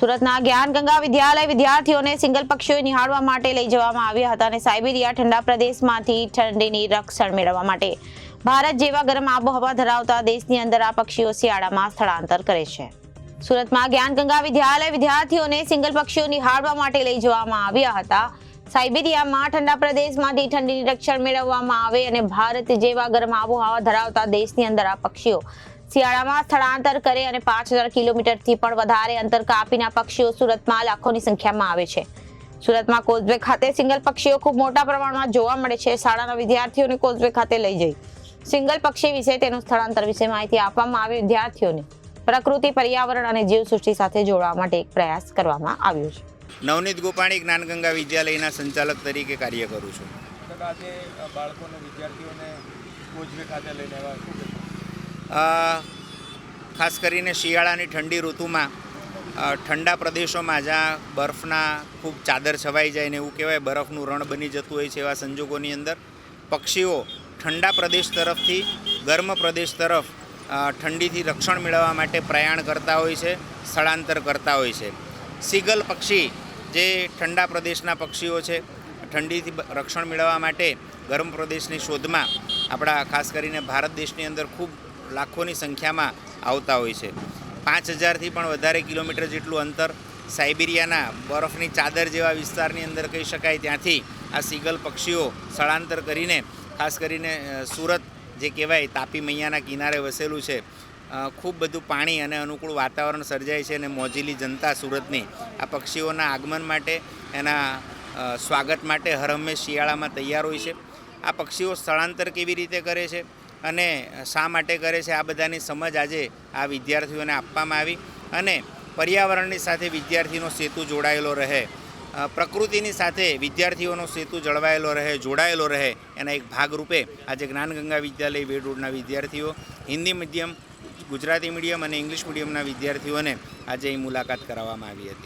સુરતના જ્ઞાન ગંગા વિદ્યાલય વિદ્યાર્થીઓને સિંગલ પક્ષીઓ નિહાળવા માટે લઈ જવામાં આવ્યા હતા અને સાયબેરિયા ઠંડા પ્રદેશમાંથી ઠંડીની રક્ષણ મેળવવા માટે. ભારત જેવા ગરમ આબોહવા ધરાવતા દેશની અંદર આ પક્ષીઓ શિયાળામાં સ્થળાંતર કરે છે. સુરતમાં જ્ઞાન ગંગા વિદ્યાલય વિદ્યાર્થીઓને સિંગલ પક્ષીઓ નિહાળવા માટે લઈ જવામાં આવ્યા હતા. સાયબેરિયામાં ઠંડા પ્રદેશમાંથી ઠંડીની રક્ષણ મેળવવામાં આવે અને ભારત જેવા ગરમ આબોહવા ધરાવતા દેશની અંદર આ પક્ષીઓ શિયાળામાં સ્થળાંતર કરે અને પાંચ હજાર કિલોમીટરથી પણ વધારે અંતર કાપીના પક્ષીઓ સુરતમાં લાખોની સંખ્યામાં આવે છે. સુરતમાં કોઝવે ખાતે સિંગલ પક્ષીઓ ખૂબ મોટા પ્રમાણમાં જોવા મળે છે. શાળાના વિદ્યાર્થીઓને કોઝવે ખાતે લઈ જઈ. સિંગલ પક્ષી વિશે તેનું સ્થળાંતર વિશે માહિતી આપવામાં આવી. વિદ્યાર્થીઓને પ્રકૃતિ પર્યાવરણ અને જીવસૃષ્ટિ સાથે જોડવા માટે એક પ્રયાસ કરવામાં આવ્યો છે. નવનીત ગોપાણી જ્ઞાનગંગા વિદ્યાલયના સંચાલક તરીકે કાર્ય કરું છું. આજે બાળકોને વિદ્યાર્થીઓને કોઝવે ખાતે લઈને આવ્યા. ખાસ કરીને શિયાળાની ઠંડી ઋતુમાં ઠંડા પ્રદેશોમાં જ્યાં બરફના ખૂબ ચાદર છવાઈ જાય ને એવું કહેવાય, બરફનું રણ બની જતું હોય છે એવા સંજોગોની અંદર, પક્ષીઓ ઠંડા પ્રદેશ તરફથી, ગરમ પ્રદેશ તરફ ઠંડીથી રક્ષણ મેળવવા માટે પ્રયાણ કરતા હોય છે, સ્થળાંતર કરતા હોય છે. સીગલ પક્ષી જે ઠંડા પ્રદેશના પક્ષીઓ છે, ઠંડીથી રક્ષણ મેળવવા માટે ગરમ પ્રદેશની શોધમાં આપણા ખાસ કરીને ભારત દેશની અંદર ખૂબ લાખોની સંખ્યામાં આવતા હોય છે. પાંચ હજારથી પણ વધારે કિલોમીટર જેટલું અંતર સાઇબિરિયાના બરફની ચાદર જેવા વિસ્તારની અંદર કહી શકાય. ત્યાંથી આ સીગલ પક્ષીઓ સ્થળાંતર કરીને, ખાસ કરીને સુરત જે કહેવાય, તાપી મૈયાના કિનારે વસેલું છે. ખૂબ બધું પાણી અને અનુકૂળ વાતાવરણ સર્જાય છે અને મોજીલી જનતા સુરતની આ પક્ષીઓના આગમન માટે, એના સ્વાગત માટે હરહંમેશ શિયાળામાં તૈયાર હોય છે. આ પક્ષીઓ સ્થળાંતર કેવી રીતે કરે છે? અને શા માટે કરે છે આ બધાની સમજ આજે આ વિદ્યાર્થીઓને આપવામાં આવી અને પર્યાવરણની સાથે વિદ્યાર્થીનો સેતુ જોડાયેલો રહે પ્રકૃતિની સાથે વિદ્યાર્થીઓનો સેતુ જળવાયેલો રહે, જોડાયેલો રહે, એના એક ભાગરૂપે આજે જ્ઞાનગંગા વિદ્યાલય વેડ વિદ્યાર્થીઓ, હિન્દી મીડિયમ, ગુજરાતી મીડિયમ અને ઇંગ્લિશ મીડિયમના વિદ્યાર્થીઓને આજે અહીં મુલાકાત કરાવવામાં આવી હતી.